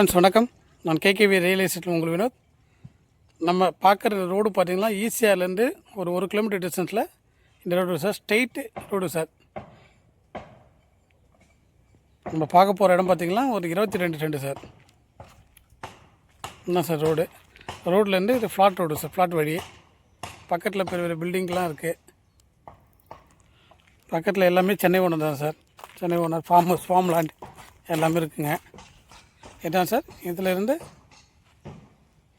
Friends வணக்கம். நான் KKV real எஸ்டேட்டில் உங்கள் வினோத். நம்ம பார்க்குற ரோடு பார்த்தீங்கன்னா ஈசிஆர்லேருந்து ஒரு ஒரு கிலோமீட்டர் டிஸ்டன்ஸில் இந்த road sir straight road sir. நம்ம பார்க்க போகிற இடம் பார்த்தீங்கன்னா ஒரு இருபத்தி ரெண்டு ரெண்டு சார். என்ன சார் ரோடு? ரோட்லேருந்து இது ஃப்ளாட் ரோடு சார் ஃப்ளாட் வழி. பக்கத்தில் பெரிய பெரிய பில்டிங்லாம் இருக்குது பக்கத்தில் எல்லாமே சென்னை ஓனர் தான் sir. Chennai owner farm house farm land எல்லாமே இருக்குங்க. இதான் சார். இதில் இருந்து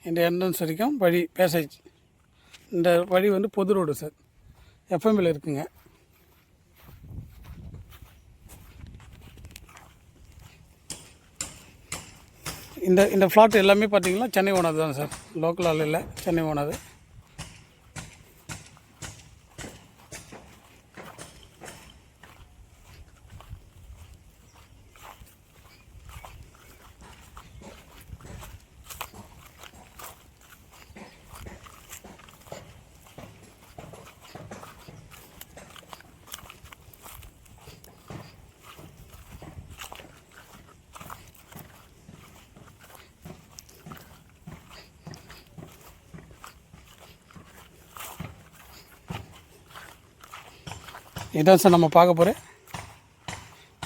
இந்த என்ட்ரன்ஸ் வரைக்கும் வழி பேசேஜ் இந்த வழி வந்து பொது ரோடு சார். எஃப்எம்மில் இருக்குங்க. இந்த இந்த ஃப்ளாட் எல்லாமே பார்த்தீங்கன்னா சென்னை ஓனர் தான் சார். லோக்கல் ஆள் இல்லை. சென்னை ஓனது இதான் சார் நம்ம பார்க்க போகிற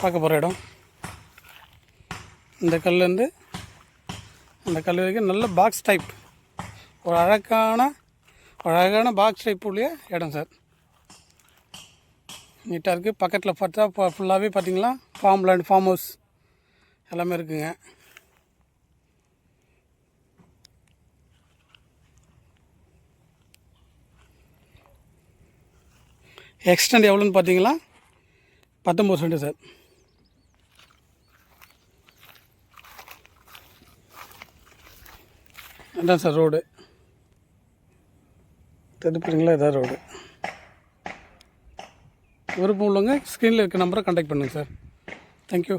பார்க்க போகிற இடம். இந்த கல்லேருந்து அந்த கல் வரைக்கும் நல்ல பாக்ஸ் டைப் ஒரு அழகான ஒரு அழகான பாக்ஸ் டைப் உள்ள இடம் சார். நீட்டாக இருக்குது பக்கத்தில் பார்த்தா ஃபுல்லாகவே பார்த்தீங்களா? ஃபார்ம் லேண்ட் ஃபார்ம் ஹவுஸ் எல்லாமே இருக்குங்க. எக்ஸ்டெண்ட் எவ்வளோன்னு பார்த்தீங்களா? பத்தொம்பது சென்ட் சார் அதான் சார் ரோடு தெரிஞ்சுக்கிறீங்களா இதான் ரோடு விருப்பம் உள்ளவங்க ஸ்க்ரீனில் இருக்க நம்பரை கான்டாக்ட் பண்ணுங்கள் சார் தேங்க்யூ